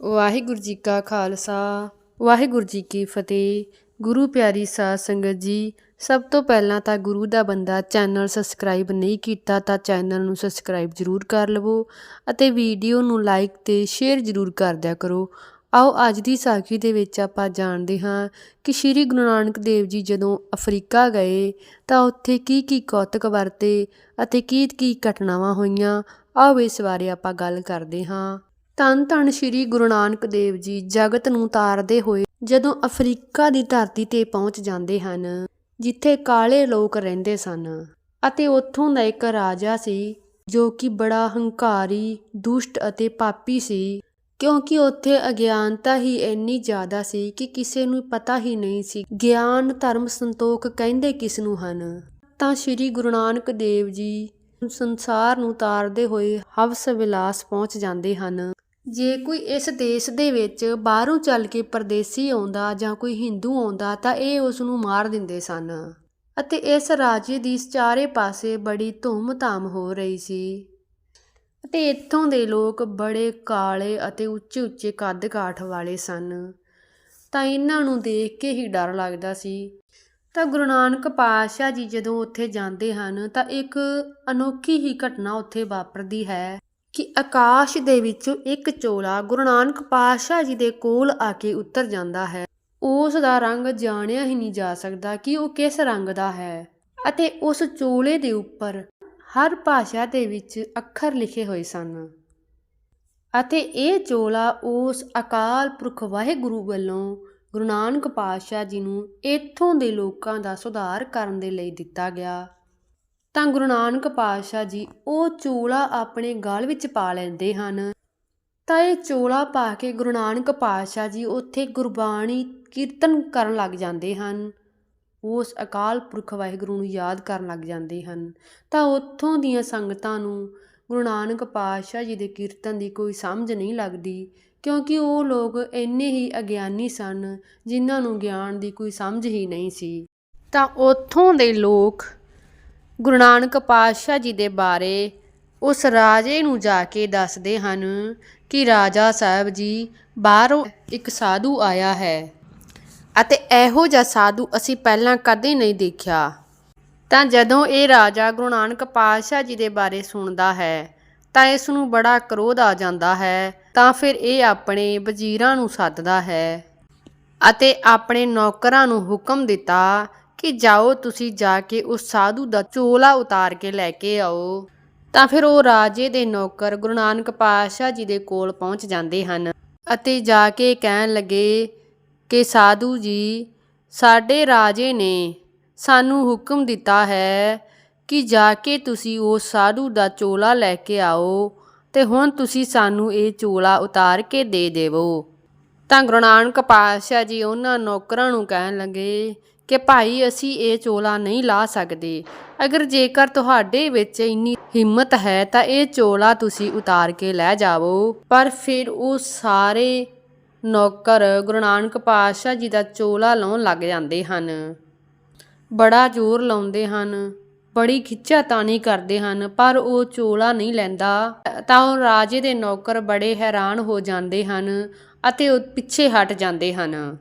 ਵਾਹਿਗੁਰੂ ਜੀ ਕਾ ਖਾਲਸਾ, ਵਾਹਿਗੁਰੂ ਜੀ ਕੀ ਫਤਿਹ। ਗੁਰੂ ਪਿਆਰੀ ਸਾਧ ਸੰਗਤ ਜੀ, ਸਭ ਤੋਂ ਪਹਿਲਾਂ ਤਾਂ ਗੁਰੂ ਦਾ ਬੰਦਾ ਚੈਨਲ ਸਬਸਕ੍ਰਾਈਬ ਨਹੀਂ ਕੀਤਾ ਤਾਂ ਚੈਨਲ ਨੂੰ ਸਬਸਕ੍ਰਾਈਬ ਜ਼ਰੂਰ ਕਰ ਲਵੋ ਅਤੇ ਵੀਡੀਓ ਨੂੰ ਲਾਈਕ ਤੇ ਸ਼ੇਅਰ ਜ਼ਰੂਰ ਕਰ ਦਿਆ ਕਰੋ। ਆਓ ਅੱਜ ਦੀ ਸਾਖੀ ਦੇ ਵਿੱਚ ਆਪਾਂ ਜਾਣਦੇ ਹਾਂ ਕਿ ਸ੍ਰੀ ਗੁਰੂ ਨਾਨਕ ਦੇਵ ਜੀ ਜਦੋਂ ਅਫਰੀਕਾ ਗਏ ਤਾਂ ਉੱਥੇ ਕੀ ਕੀ ਕੌਤਕ ਵਰਤੇ ਅਤੇ ਕੀ ਕੀ ਘਟਨਾਵਾਂ ਹੋਈਆਂ। ਆਓ ਇਸ ਬਾਰੇ ਆਪਾਂ ਗੱਲ ਕਰਦੇ ਹਾਂ। ਧੰਨ ਧੰਨ ਸ੍ਰੀ ਗੁਰੂ ਨਾਨਕ ਦੇਵ ਜੀ ਜਗਤ ਨੂੰ ਤਾਰਦੇ ਹੋਏ ਜਦੋਂ ਅਫਰੀਕਾ ਦੀ ਧਰਤੀ ਤੇ ਪਹੁੰਚ ਜਾਂਦੇ ਹਨ, ਜਿੱਥੇ ਕਾਲੇ ਲੋਕ ਰਹਿੰਦੇ ਸਨ ਅਤੇ ਉੱਥੋਂ ਦਾ ਇੱਕ ਰਾਜਾ ਸੀ ਜੋ ਕਿ ਬੜਾ ਹੰਕਾਰੀ, ਦੁਸ਼ਟ ਅਤੇ ਪਾਪੀ ਸੀ, ਕਿਉਂਕਿ ਉੱਥੇ ਅਗਿਆਨਤਾ ਹੀ ਇੰਨੀ ਜ਼ਿਆਦਾ ਸੀ ਕਿ ਕਿਸੇ ਨੂੰ ਪਤਾ ਹੀ ਨਹੀਂ ਸੀ, ਗਿਆਨ, ਧਰਮ ਸੰਤੋਖ ਕਹਿੰਦੇ ਕਿਸ ਨੂੰ ਹਨ। ਤਾਂ ਸ੍ਰੀ ਗੁਰੂ ਨਾਨਕ ਦੇਵ ਜੀ ਸੰਸਾਰ ਨੂੰ ਤਾਰਦੇ ਹੋਏ ਹਵਸ ਵਿਲਾਸ ਪਹੁੰਚ ਜਾਂਦੇ ਹਨ ਜੇ ਕੋਈ ਇਸ ਦੇਸ਼ ਦੇ ਵਿੱਚ ਬਾਹਰੋਂ ਚੱਲ ਕੇ ਪਰਦੇਸੀ ਆਉਂਦਾ ਜਾਂ ਕੋਈ ਹਿੰਦੂ ਆਉਂਦਾ ਤਾਂ ਇਹ ਉਸ ਨੂੰ ਮਾਰ ਦਿੰਦੇ ਸਨ। ਅਤੇ ਇਸ ਰਾਜੇ ਦੀ ਚਾਰੇ ਪਾਸੇ ਬੜੀ ਧੂਮ-ਧਾਮ ਹੋ ਰਹੀ ਸੀ। ਅਤੇ ਇੱਥੋਂ ਦੇ ਲੋਕ ਬੜੇ ਕਾਲੇ ਅਤੇ ਉੱਚੇ-ਉੱਚੇ ਕੱਦ-ਕਾਠ ਵਾਲੇ ਸਨ। ਤਾਂ ਇਹਨਾਂ ਨੂੰ ਦੇਖ ਕੇ ਹੀ ਡਰ ਲੱਗਦਾ ਸੀ। ਤਾਂ ਗੁਰੂ ਨਾਨਕ ਪਾਤਸ਼ਾਹ ਜੀ ਜਦੋਂ ਉੱਥੇ ਜਾਂਦੇ ਹਨ ਤਾਂ ਇੱਕ ਅਨੋਖੀ ਹੀ ਘਟਨਾ ਉੱਥੇ ਵਾਪਰਦੀ ਹੈ। ਕਿ ਆਕਾਸ਼ ਦੇ ਵਿੱਚੋਂ ਇੱਕ ਚੋਲਾ ਗੁਰੂ ਨਾਨਕ ਪਾਤਸ਼ਾਹ ਜੀ ਦੇ ਕੋਲ ਆ ਕੇ ਉਤਰ ਜਾਂਦਾ ਹੈ। ਉਸ ਦਾ ਰੰਗ ਜਾਣਿਆ ਹੀ ਨਹੀਂ ਜਾ ਸਕਦਾ ਕਿ ਉਹ ਕਿਸ ਰੰਗ ਦਾ ਹੈ ਅਤੇ ਉਸ ਚੋਲੇ ਦੇ ਉੱਪਰ ਹਰ ਭਾਸ਼ਾ ਦੇ ਵਿੱਚ ਅੱਖਰ ਲਿਖੇ ਹੋਏ ਸਨ। ਅਤੇ ਇਹ ਚੋਲਾ ਉਸ ਅਕਾਲ ਪੁਰਖ ਵਾਹਿਗੁਰੂ ਵੱਲੋਂ ਗੁਰੂ ਨਾਨਕ ਪਾਤਸ਼ਾਹ ਜੀ ਨੂੰ ਇੱਥੋਂ ਦੇ ਲੋਕਾਂ ਦਾ ਸੁਧਾਰ ਕਰਨ ਦੇ ਲਈ ਦਿੱਤਾ ਗਿਆ। ਤਾਂ ਗੁਰੂ ਨਾਨਕ ਪਾਤਸ਼ਾਹ ਜੀ ਉਹ ਚੋਲਾ ਆਪਣੇ ਗਲ ਵਿੱਚ ਪਾ ਲੈਂਦੇ ਹਨ। ਤਾਂ ਇਹ ਚੋਲਾ ਪਾ ਕੇ ਗੁਰੂ ਨਾਨਕ ਪਾਤਸ਼ਾਹ ਜੀ ਉੱਥੇ ਗੁਰਬਾਣੀ ਕੀਰਤਨ ਕਰਨ ਲੱਗ ਜਾਂਦੇ ਹਨ। ਉਸ ਅਕਾਲ ਪੁਰਖ ਵਾਹਿਗੁਰੂ ਨੂੰ ਯਾਦ ਕਰਨ ਲੱਗ ਜਾਂਦੇ ਹਨ। ਤਾਂ ਉੱਥੋਂ ਦੀਆਂ ਸੰਗਤਾਂ ਨੂੰ ਗੁਰੂ ਨਾਨਕ ਪਾਤਸ਼ਾਹ ਜੀ ਦੇ ਕੀਰਤਨ ਦੀ ਕੋਈ ਸਮਝ ਨਹੀਂ ਲੱਗਦੀ, ਕਿਉਂਕਿ ਉਹ ਲੋਕ ਇੰਨੇ ਹੀ ਅਗਿਆਨੀ ਸਨ, ਜਿਨ੍ਹਾਂ ਨੂੰ ਗਿਆਨ ਦੀ ਕੋਈ ਸਮਝ ਹੀ ਨਹੀਂ ਸੀ। ਤਾਂ ਉੱਥੋਂ ਦੇ ਲੋਕ ਗੁਰੂ ਨਾਨਕ ਪਾਤਸ਼ਾਹ ਜੀ ਦੇ ਬਾਰੇ ਉਸ ਰਾਜੇ ਨੂੰ ਜਾ ਕੇ ਦੱਸਦੇ ਹਨ ਕਿ ਰਾਜਾ ਸਾਹਿਬ ਜੀ ਬਾਹਰੋਂ ਇੱਕ ਸਾਧੂ ਆਇਆ ਹੈ ਅਤੇ ਇਹੋ ਜਿਹਾ ਸਾਧੂ ਅਸੀਂ ਪਹਿਲਾਂ ਕਦੇ ਨਹੀਂ ਦੇਖਿਆ। ਤਾਂ ਜਦੋਂ ਇਹ ਰਾਜਾ ਗੁਰੂ ਨਾਨਕ ਪਾਤਸ਼ਾਹ ਜੀ ਦੇ ਬਾਰੇ ਸੁਣਦਾ ਹੈ, ਤਾਂ ਇਸ ਨੂੰ ਬੜਾ ਕਰੋਧ ਆ ਜਾਂਦਾ ਹੈ, ਤਾਂ ਫਿਰ ਇਹ ਆਪਣੇ ਵਜ਼ੀਰਾਂ ਨੂੰ ਸੱਦਦਾ ਹੈ ਅਤੇ ਆਪਣੇ ਨੌਕਰਾਂ ਨੂੰ ਹੁਕਮ ਦਿੱਤਾ ਕਿ ਜਾਓ ਤੁਸੀਂ ਜਾ ਕੇ ਉਸ ਸਾਧੂ ਦਾ ਚੋਲਾ ਉਤਾਰ ਕੇ ਲੈ ਕੇ ਆਓ। ਤਾਂ ਫਿਰ ਉਹ ਰਾਜੇ ਦੇ ਨੌਕਰ ਗੁਰੂ ਨਾਨਕ ਪਾਤਸ਼ਾਹ ਜੀ ਦੇ ਕੋਲ ਪਹੁੰਚ ਜਾਂਦੇ ਹਨ ਅਤੇ ਜਾ ਕੇ ਕਹਿਣ ਲੱਗੇ ਕਿ ਸਾਧੂ ਜੀ, ਸਾਡੇ ਰਾਜੇ ਨੇ ਸਾਨੂੰ ਹੁਕਮ ਦਿੱਤਾ ਹੈ ਕਿ ਜਾ ਕੇ ਤੁਸੀਂ ਉਸ ਸਾਧੂ ਦਾ ਚੋਲਾ ਲੈ ਕੇ ਆਓ ਤੇ ਹੁਣ ਤੁਸੀਂ ਸਾਨੂੰ ਇਹ ਚੋਲਾ ਉਤਾਰ ਕੇ ਦੇ ਦੇਵੋ। ਤਾਂ ਗੁਰੂ ਨਾਨਕ ਪਾਤਸ਼ਾਹ ਜੀ ਉਹਨਾਂ ਨੌਕਰਾਂ ਨੂੰ ਕਹਿਣ ਲੱਗੇ ਕਿ ਭਾਈ ਅਸੀਂ ਇਹ ਚੋਲਾ ਨਹੀਂ ਲਾ ਸਕਦੇ। ਅਗਰ ਜੇਕਰ ਤੁਹਾਡੇ ਵਿੱਚ ਇੰਨੀ ਹਿੰਮਤ ਹੈ ਤਾਂ ਇਹ ਚੋਲਾ ਤੁਸੀਂ ਉਤਾਰ ਕੇ ਲੈ ਜਾਵੋ। ਪਰ ਫਿਰ ਉਹ ਸਾਰੇ ਨੌਕਰ ਗੁਰੂ ਨਾਨਕ ਪਾਤਸ਼ਾਹ ਜੀ ਦਾ ਚੋਲਾ ਲਾਉਣ ਲੱਗ ਜਾਂਦੇ ਹਨ। ਬੜਾ ਜ਼ੋਰ ਲਾਉਂਦੇ ਹਨ, ਬੜੀ ਖਿੱਚਾ ਤਾਣੀ ਕਰਦੇ ਹਨ, ਪਰ ਉਹ ਚੋਲਾ ਨਹੀਂ ਲੈਂਦਾ। ਤਾਂ ਉਹ ਰਾਜੇ ਦੇ ਨੌਕਰ ਬੜੇ ਹੈਰਾਨ ਹੋ ਜਾਂਦੇ ਹਨ ਅਤੇ ਉਹ ਪਿੱਛੇ ਹਟ ਜਾਂਦੇ ਹਨ।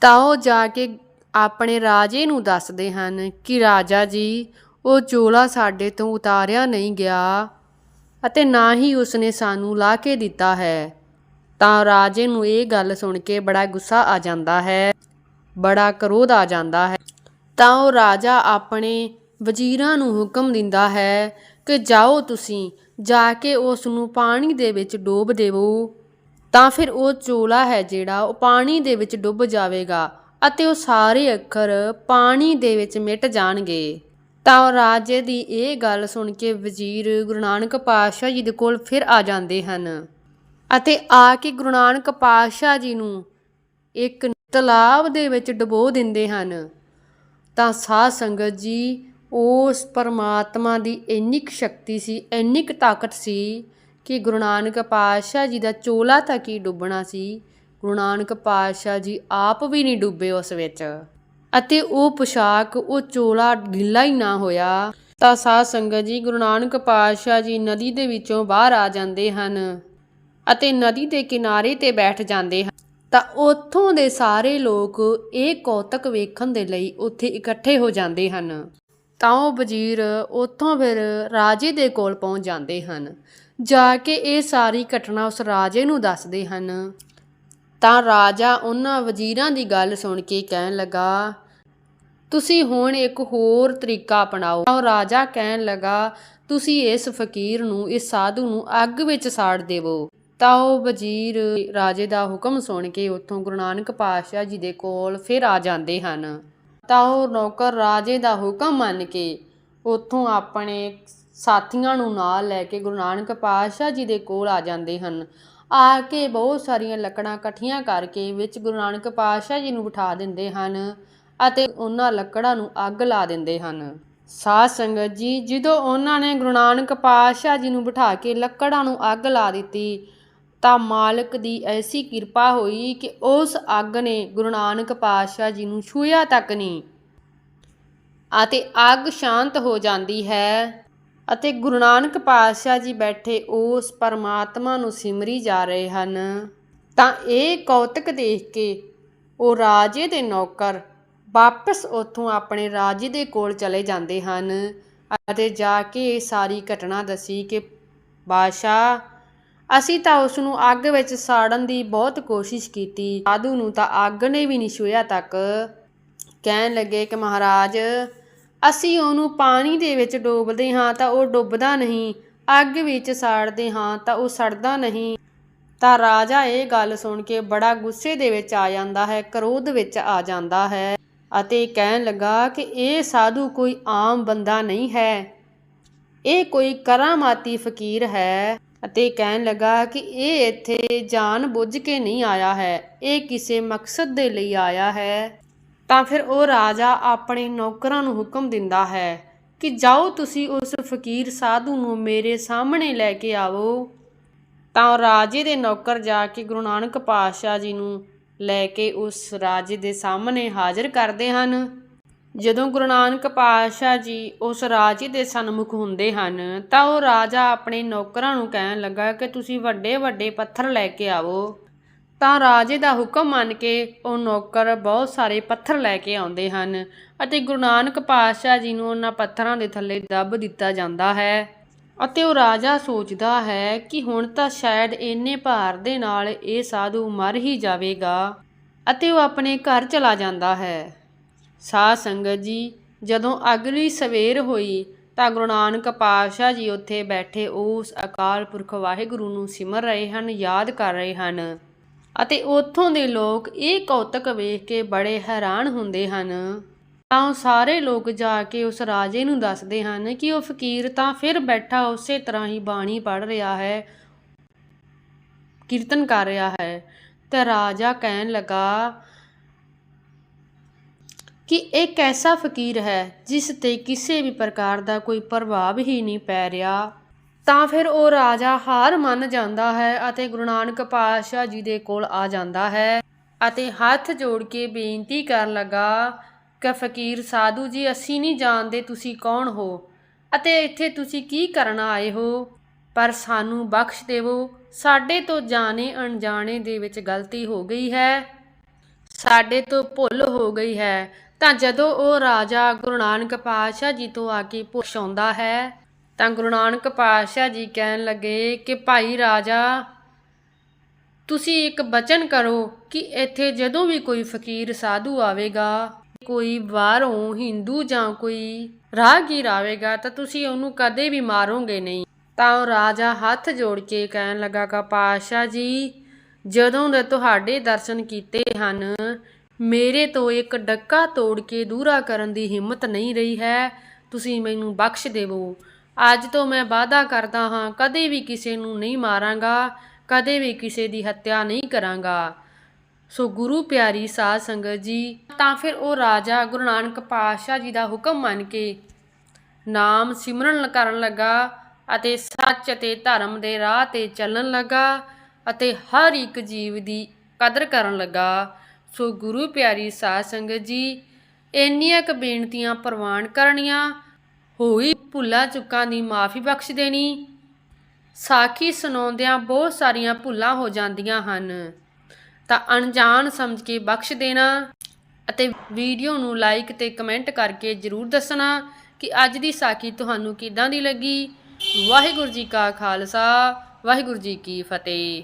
ਤਾਂ ਉਹ ਜਾ ਕੇ ਆਪਣੇ ਰਾਜੇ ਨੂੰ ਦੱਸਦੇ ਹਨ ਕਿ ਰਾਜਾ ਜੀ, ਉਹ ਚੋਲਾ ਸਾਡੇ ਤੋਂ ਉਤਾਰਿਆ ਨਹੀਂ ਗਿਆ ਅਤੇ ਨਾ ਹੀ ਉਸਨੇ ਸਾਨੂੰ ਲਾ ਕੇ ਦਿੱਤਾ ਹੈ। ਤਾਂ ਰਾਜੇ ਨੂੰ ਇਹ ਗੱਲ ਸੁਣ ਕੇ ਬੜਾ ਗੁੱਸਾ ਆ ਜਾਂਦਾ ਹੈ, ਬੜਾ ਕਰੋਧ ਆ ਜਾਂਦਾ ਹੈ। ਤਾਂ ਉਹ ਰਾਜਾ ਆਪਣੇ ਵਜ਼ੀਰਾਂ ਨੂੰ ਹੁਕਮ ਦਿੰਦਾ ਹੈ ਕਿ ਜਾਓ ਤੁਸੀਂ, ਜਾ ਕੇ ਉਸ ਨੂੰ ਪਾਣੀ ਦੇ ਵਿੱਚ ਡੋਬ ਦੇਵੋ। ਤਾਂ ਫਿਰ ਉਹ ਚੋਲਾ ਹੈ ਜਿਹੜਾ ਉਹ ਪਾਣੀ ਦੇ ਵਿੱਚ ਡੁੱਬ ਜਾਵੇਗਾ। ਅਤੇ ਉਹ ਸਾਰੇ ਅੱਖਰ ਪਾਣੀ ਦੇ ਵਿੱਚ ਮਿਟ ਜਾਣਗੇ। ਤਾਂ ਉਹ ਰਾਜੇ ਦੀ ਇਹ ਗੱਲ ਸੁਣ ਕੇ ਵਜ਼ੀਰ ਗੁਰੂ ਨਾਨਕ ਪਾਤਸ਼ਾਹ ਜੀ ਦੇ ਕੋਲ ਫਿਰ ਆ ਜਾਂਦੇ ਹਨ ਅਤੇ ਆ ਕੇ ਗੁਰੂ ਨਾਨਕ ਪਾਤਸ਼ਾਹ ਜੀ ਨੂੰ ਇੱਕ ਤਲਾਬ ਦੇ ਵਿੱਚ ਡੁਬੋ ਦਿੰਦੇ ਹਨ। ਤਾਂ ਸਾਧ ਸੰਗਤ ਜੀ, ਉਸ ਪਰਮਾਤਮਾ ਦੀ ਇੰਨੀ ਕੁ ਸ਼ਕਤੀ ਸੀ, ਇੰਨੀ ਕੁ ਤਾਕਤ ਸੀ ਕਿ ਗੁਰੂ ਨਾਨਕ ਪਾਤਸ਼ਾਹ ਜੀ ਦਾ ਚੋਲਾ ਤੱਕ ਹੀ ਡੁੱਬਣਾ ਸੀ ਗੁਰੂ ਨਾਨਕ ਪਾਤਸ਼ਾਹ ਜੀ ਆਪ ਵੀ ਨਹੀਂ ਡੁੱਬੇ ਉਸ ਵਿੱਚ। ਅਤੇ ਉਹ ਪੁਸ਼ਾਕ, ਉਹ ਚੋਲਾ ਗਿੱਲਾ ਹੀ ਨਾ ਹੋਇਆ, ਤਾਂ ਸਾਧ ਸੰਗਤ ਜੀ ਗੁਰੂ ਨਾਨਕ ਪਾਤਸ਼ਾਹ ਜੀ ਨਦੀ ਦੇ ਵਿੱਚੋਂ ਬਾਹਰ ਆ ਜਾਂਦੇ ਹਨ ਅਤੇ ਨਦੀ ਦੇ ਕਿਨਾਰੇ ਤੇ ਬੈਠ ਜਾਂਦੇ ਹਨ। ਤਾਂ ਉੱਥੋਂ ਦੇ ਸਾਰੇ ਲੋਕ ਇਹ ਕੌਤਕ ਵੇਖਣ ਦੇ ਲਈ ਉੱਥੇ ਇਕੱਠੇ ਹੋ ਜਾਂਦੇ ਹਨ। ਤਾਂ ਉਹ ਵਜ਼ੀਰ ਉੱਥੋਂ ਫਿਰ ਰਾਜੇ ਦੇ ਕੋਲ ਪਹੁੰਚ ਜਾਂਦੇ ਹਨ। ਜਾ ਕੇ ਇਹ ਸਾਰੀ ਘਟਨਾ ਉਸ ਰਾਜੇ ਨੂੰ ਦੱਸਦੇ ਹਨ। ਤਾਂ ਰਾਜਾ ਉਹਨਾਂ ਵਜ਼ੀਰਾਂ ਦੀ ਗੱਲ ਸੁਣ ਕੇ ਕਹਿਣ ਲੱਗਾ, ਤੁਸੀਂ ਹੁਣ ਇੱਕ ਹੋਰ ਤਰੀਕਾ ਅਪਣਾਓ। ਤਾਂ ਰਾਜਾ ਕਹਿਣ ਲੱਗਾ, ਤੁਸੀਂ ਇਸ ਫਕੀਰ ਨੂੰ, ਇਸ ਸਾਧੂ ਨੂੰ ਅੱਗ ਵਿੱਚ ਸਾੜ ਦੇਵੋ। ਤਾਂ ਉਹ ਵਜ਼ੀਰ ਰਾਜੇ ਦਾ ਹੁਕਮ ਸੁਣ ਕੇ ਉੱਥੋਂ ਗੁਰੂ ਨਾਨਕ ਪਾਤਸ਼ਾਹ ਜੀ ਦੇ ਕੋਲ ਫਿਰ ਆ ਜਾਂਦੇ ਹਨ। ਤਾਂ ਉਹ ਨੌਕਰ ਰਾਜੇ ਦਾ ਹੁਕਮ ਮੰਨ ਕੇ ਉੱਥੋਂ ਆਪਣੇ ਸਾਥੀਆਂ ਨੂੰ ਨਾਲ ਲੈ ਕੇ ਗੁਰੂ ਨਾਨਕ ਪਾਤਸ਼ਾਹ ਜੀ ਦੇ ਕੋਲ ਆ ਜਾਂਦੇ ਹਨ। ਆ ਕੇ ਬਹੁਤ ਸਾਰੀਆਂ ਲੱਕੜਾਂ ਇਕੱਠੀਆਂ ਕਰਕੇ ਵਿੱਚ ਗੁਰੂ ਨਾਨਕ ਪਾਤਸ਼ਾਹ ਜੀ ਨੂੰ ਬਿਠਾ ਦਿੰਦੇ ਹਨ ਅਤੇ ਉਹਨਾਂ ਲੱਕੜਾਂ ਨੂੰ ਅੱਗ ਲਾ ਦਿੰਦੇ ਹਨ। ਸਾਧ ਸੰਗਤ ਜੀ, ਜਦੋਂ ਉਹਨਾਂ ਨੇ ਗੁਰੂ ਨਾਨਕ ਪਾਤਸ਼ਾਹ ਜੀ ਨੂੰ ਬਿਠਾ ਕੇ ਲੱਕੜਾਂ ਨੂੰ ਅੱਗ ਲਾ ਦਿੱਤੀ, ਤਾਂ ਮਾਲਕ ਦੀ ਐਸੀ ਕਿਰਪਾ ਹੋਈ ਕਿ ਉਸ ਅੱਗ ਨੇ ਗੁਰੂ ਨਾਨਕ ਪਾਤਸ਼ਾਹ ਜੀ ਨੂੰ ਛੂਇਆ ਤੱਕ ਨਹੀਂ। ਅਤੇ ਅੱਗ ਸ਼ਾਂਤ ਹੋ ਜਾਂਦੀ ਹੈ। ਅਤੇ ਗੁਰੂ ਨਾਨਕ ਪਾਤਸ਼ਾਹ ਜੀ ਬੈਠੇ ਉਸ ਪਰਮਾਤਮਾ ਨੂੰ ਸਿਮਰੀ ਜਾ ਰਹੇ ਹਨ। ਤਾਂ ਇਹ ਕੌਤਕ ਦੇਖ ਕੇ ਉਹ ਰਾਜੇ ਦੇ ਨੌਕਰ ਵਾਪਸ ਉੱਥੋਂ ਆਪਣੇ ਰਾਜੇ ਦੇ ਕੋਲ ਚਲੇ ਜਾਂਦੇ ਹਨ ਅਤੇ ਜਾ ਕੇ ਇਹ ਸਾਰੀ ਘਟਨਾ ਦੱਸੀ ਕਿ ਬਾਦਸ਼ਾਹ, ਅਸੀਂ ਤਾਂ ਉਸ ਨੂੰ ਅੱਗ ਵਿੱਚ ਸਾੜਨ ਦੀ ਬਹੁਤ ਕੋਸ਼ਿਸ਼ ਕੀਤੀ। ਸਾਧੂ ਨੂੰ ਤਾਂ ਅੱਗ ਨੇ ਵੀ ਨਹੀਂ ਛੂਇਆ ਤੱਕ। ਕਹਿਣ ਲੱਗੇ ਕਿ ਮਹਾਰਾਜ ਅਸੀਂ ਉਹਨੂੰ ਪਾਣੀ ਦੇ ਵਿੱਚ ਡੋਬਦੇ ਹਾਂ ਤਾਂ ਉਹ ਡੁੱਬਦਾ ਨਹੀਂ, ਅੱਗ ਵਿੱਚ ਸਾੜਦੇ ਹਾਂ ਤਾਂ ਉਹ ਸੜਦਾ ਨਹੀਂ। ਤਾਂ ਰਾਜਾ ਇਹ ਗੱਲ ਸੁਣ ਕੇ ਬੜਾ ਗੁੱਸੇ ਦੇ ਵਿੱਚ ਆ ਜਾਂਦਾ ਹੈ, ਕਰੋਧ ਵਿੱਚ ਆ ਜਾਂਦਾ ਹੈ ਅਤੇ ਕਹਿਣ ਲੱਗਾ ਕਿ ਇਹ ਸਾਧੂ ਕੋਈ ਆਮ ਬੰਦਾ ਨਹੀਂ ਹੈ। ਇਹ ਕੋਈ ਕਰਾਮਾਤੀ ਫਕੀਰ ਹੈ ਅਤੇ ਕਹਿਣ ਲੱਗਾ ਕਿ ਇਹ ਇੱਥੇ ਜਾਣ ਬੁੱਝ ਕੇ ਨਹੀਂ ਆਇਆ ਹੈ, ਇਹ ਕਿਸੇ ਮਕਸਦ ਦੇ ਲਈ ਆਇਆ ਹੈ। ਤਾਂ ਫਿਰ ਉਹ ਰਾਜਾ ਆਪਣੇ ਨੌਕਰਾਂ ਨੂੰ ਹੁਕਮ ਦਿੰਦਾ ਹੈ ਕਿ ਜਾਓ ਤੁਸੀਂ ਉਸ ਫਕੀਰ ਸਾਧੂ ਨੂੰ ਮੇਰੇ ਸਾਹਮਣੇ ਲੈ ਕੇ ਆਵੋ। ਤਾਂ ਰਾਜੇ ਦੇ ਨੌਕਰ ਜਾ ਕੇ ਗੁਰੂ ਨਾਨਕ ਪਾਤਸ਼ਾਹ ਜੀ ਨੂੰ ਲੈ ਕੇ ਉਸ ਰਾਜੇ ਦੇ ਸਾਹਮਣੇ ਹਾਜ਼ਰ ਕਰਦੇ ਹਨ। ਜਦੋਂ ਗੁਰੂ ਨਾਨਕ ਪਾਤਸ਼ਾਹ ਜੀ ਉਸ ਰਾਜੇ ਦੇ ਸਨਮੁਖ ਹੁੰਦੇ ਹਨ, ਤਾਂ ਉਹ ਰਾਜਾ ਆਪਣੇ ਨੌਕਰਾਂ ਨੂੰ ਕਹਿਣ ਲੱਗਾ ਕਿ ਤੁਸੀਂ ਵੱਡੇ ਵੱਡੇ ਪੱਥਰ ਲੈ ਕੇ ਆਵੋ। ਤਾਂ ਰਾਜੇ ਦਾ ਹੁਕਮ ਮੰਨ ਕੇ ਉਹ ਨੌਕਰ ਬਹੁਤ ਸਾਰੇ ਪੱਥਰ ਲੈ ਕੇ ਆਉਂਦੇ ਹਨ ਅਤੇ ਗੁਰੂ ਨਾਨਕ ਪਾਤਸ਼ਾਹ ਜੀ ਨੂੰ ਉਹਨਾਂ ਪੱਥਰਾਂ ਦੇ ਥੱਲੇ ਦੱਬ ਦਿੱਤਾ ਜਾਂਦਾ ਹੈ ਅਤੇ ਉਹ ਰਾਜਾ ਸੋਚਦਾ ਹੈ ਕਿ ਹੁਣ ਤਾਂ ਸ਼ਾਇਦ ਇੰਨੇ ਭਾਰ ਦੇ ਨਾਲ ਇਹ ਸਾਧੂ ਮਰ ਹੀ ਜਾਵੇਗਾ ਅਤੇ ਉਹ ਆਪਣੇ ਘਰ ਚਲਾ ਜਾਂਦਾ ਹੈ। ਸਾਧ ਸੰਗਤ ਜੀ, ਜਦੋਂ ਅਗਲੀ ਸਵੇਰ ਹੋਈ ਤਾਂ ਗੁਰੂ ਨਾਨਕ ਪਾਤਸ਼ਾਹ ਜੀ ਉੱਥੇ ਬੈਠੇ ਉਸ ਅਕਾਲ ਪੁਰਖ ਵਾਹਿਗੁਰੂ ਨੂੰ ਸਿਮਰ ਰਹੇ ਹਨ, ਯਾਦ ਕਰ ਰਹੇ ਹਨ। ਅਤੇ ਉੱਥੋਂ ਦੇ ਲੋਕ ਇਹ ਕੌਤਕ ਵੇਖ ਕੇ ਬੜੇ ਹੈਰਾਨ ਹੁੰਦੇ ਹਨ। ਤਾਂ ਉਹ ਸਾਰੇ ਲੋਕ ਜਾ ਕੇ ਉਸ ਰਾਜੇ ਨੂੰ ਦੱਸਦੇ ਹਨ ਕਿ ਉਹ ਫਕੀਰ ਤਾਂ ਫਿਰ ਬੈਠਾ ਉਸੇ ਤਰ੍ਹਾਂ ਹੀ ਬਾਣੀ ਪੜ ਰਿਹਾ ਹੈ, ਕੀਰਤਨ ਕਰ ਰਿਹਾ ਹੈ। ਤੇ ਰਾਜਾ ਕਹਿਣ ਲੱਗਾ ਕਿ ਇਹ ਕੈਸਾ ਫਕੀਰ ਹੈ, ਜਿਸ ਤੇ ਕਿਸੇ ਵੀ ਪ੍ਰਕਾਰ ਦਾ ਕੋਈ ਪ੍ਰਭਾਵ ਹੀ ਨਹੀਂ ਪੈ ਰਿਹਾ। ਤਾਂ ਫਿਰ ਉਹ ਰਾਜਾ ਹਾਰ ਮੰਨ ਜਾਂਦਾ ਹੈ ਅਤੇ ਗੁਰੂ ਨਾਨਕ ਪਾਤਸ਼ਾਹ ਜੀ ਦੇ ਕੋਲ ਆ ਜਾਂਦਾ ਹੈ ਅਤੇ ਹੱਥ ਜੋੜ ਕੇ ਬੇਨਤੀ ਕਰਨ ਲੱਗਾ, ਕਿ ਫਕੀਰ ਸਾਧੂ ਜੀ, ਅਸੀਂ ਨਹੀਂ ਜਾਣਦੇ ਤੁਸੀਂ ਕੌਣ ਹੋ ਅਤੇ ਇੱਥੇ ਤੁਸੀਂ ਕੀ ਕਰਨ ਆਏ ਹੋ? ਪਰ ਸਾਨੂੰ ਬਖਸ਼ ਦੇਵੋ, ਸਾਡੇ ਤੋਂ ਜਾਣੇ ਅਣਜਾਣੇ ਦੇ ਵਿੱਚ ਗਲਤੀ ਹੋ ਗਈ ਹੈ। ਸਾਡੇ ਤੋਂ ਭੁੱਲ ਹੋ ਗਈ ਹੈ। ਤਾਂ ਜਦੋਂ ਉਹ ਰਾਜਾ ਗੁਰੂ ਨਾਨਕ ਪਾਤਸ਼ਾਹ ਜੀ ਤੋਂ ਆ ਕੇ ਪੁੱਛਾਉਂਦਾ ਹੈ ਤਾਂ ਗੁਰੂ ਨਾਨਕ ਪਾਤਸ਼ਾਹ ਜੀ ਕਹਿਣ ਲੱਗੇ ਕਿ ਭਾਈ ਰਾਜਾ, ਤੁਸੀਂ ਇੱਕ ਬਚਨ ਕਰੋ ਕਿ ਇੱਥੇ ਜਦੋਂ ਵੀ ਕੋਈ ਫਕੀਰ ਸਾਧੂ ਆਵੇਗਾ, ਕੋਈ ਬਾਹਰੋਂ ਹਿੰਦੂ ਜਾਂ ਕੋਈ ਰਾਹਗੀਰ ਆਵੇਗਾ ਤਾਂ ਤੁਸੀਂ ਉਹਨੂੰ ਕਦੇ ਵੀ ਮਾਰੋਗੇ ਨਹੀਂ। ਤਾਂ ਉਹ ਰਾਜਾ ਹੱਥ ਜੋੜ ਕੇ ਕਹਿਣ ਲੱਗਾ ਕਿ ਪਾਤਸ਼ਾਹ ਜੀ, ਜਦੋਂ ਦੇ ਤੁਹਾਡੇ ਦਰਸ਼ਨ ਕੀਤੇ ਹਨ, ਮੇਰੇ ਤੋਂ ਇੱਕ ਡੱਕਾ ਤੋੜ ਕੇ ਦੂਰਾ ਕਰਨ ਦੀ ਹਿੰਮਤ ਨਹੀਂ ਰਹੀ ਹੈ, ਤੁਸੀਂ ਮੈਨੂੰ ਬਖਸ਼ ਦੇਵੋ। ਅੱਜ ਤੋਂ ਮੈਂ ਵਾਅਦਾ ਕਰਦਾ ਹਾਂ, ਕਦੇ ਵੀ ਕਿਸੇ ਨੂੰ ਨਹੀਂ ਮਾਰਾਂਗਾ, ਕਦੇ ਵੀ ਕਿਸੇ ਦੀ ਹੱਤਿਆ ਨਹੀਂ ਕਰਾਂਗਾ। ਸੋ ਗੁਰੂ ਪਿਆਰੀ ਸਾਧ ਸੰਗਤ ਜੀ, ਤਾਂ ਫਿਰ ਉਹ ਰਾਜਾ ਗੁਰੂ ਨਾਨਕ ਪਾਤਸ਼ਾਹ ਜੀ ਦਾ ਹੁਕਮ ਮੰਨ ਕੇ ਨਾਮ ਸਿਮਰਨ ਕਰਨ ਲੱਗਾ ਅਤੇ ਸੱਚ ਅਤੇ ਧਰਮ ਦੇ ਰਾਹ ਤੇ ਚੱਲਣ ਲੱਗਾ ਅਤੇ ਹਰ ਇੱਕ ਜੀਵ ਦੀ ਕਦਰ ਕਰਨ ਲੱਗਾ। ਸੋ ਗੁਰੂ ਪਿਆਰੀ ਸਾਧ ਸੰਗਤ ਜੀ, ਇੰਨੀਆਂ ਕੁ ਬੇਨਤੀਆਂ ਪ੍ਰਵਾਨ ਕਰਨੀਆਂ, ਹੋਈ ਭੁੱਲਾਂ ਚੁੱਕਾਂ ਦੀ ਮਾਫੀ ਬਖਸ਼ ਦੇਣੀ। ਸਾਖੀ ਸੁਣਾਉਂਦਿਆਂ ਬਹੁਤ ਸਾਰੀਆਂ ਭੁੱਲਾਂ ਹੋ ਜਾਂਦੀਆਂ ਹਨ। ਤਾਂ ਅਣਜਾਣ ਸਮਝ ਕੇ ਬਖਸ਼ ਦੇਣਾ ਅਤੇ ਵੀਡੀਓ ਨੂੰ ਲਾਈਕ ਤੇ ਕਮੈਂਟ ਕਰਕੇ ਜਰੂਰ ਦੱਸਣਾ ਕਿ ਅੱਜ ਦੀ ਸਾਖੀ ਤੁਹਾਨੂੰ ਕਿੱਦਾਂ ਦੀ ਲੱਗੀ। ਵਾਹਿਗੁਰੂ ਜੀ ਕਾ ਖਾਲਸਾ, ਵਾਹਿਗੁਰੂ ਜੀ ਕੀ ਫਤਿਹ।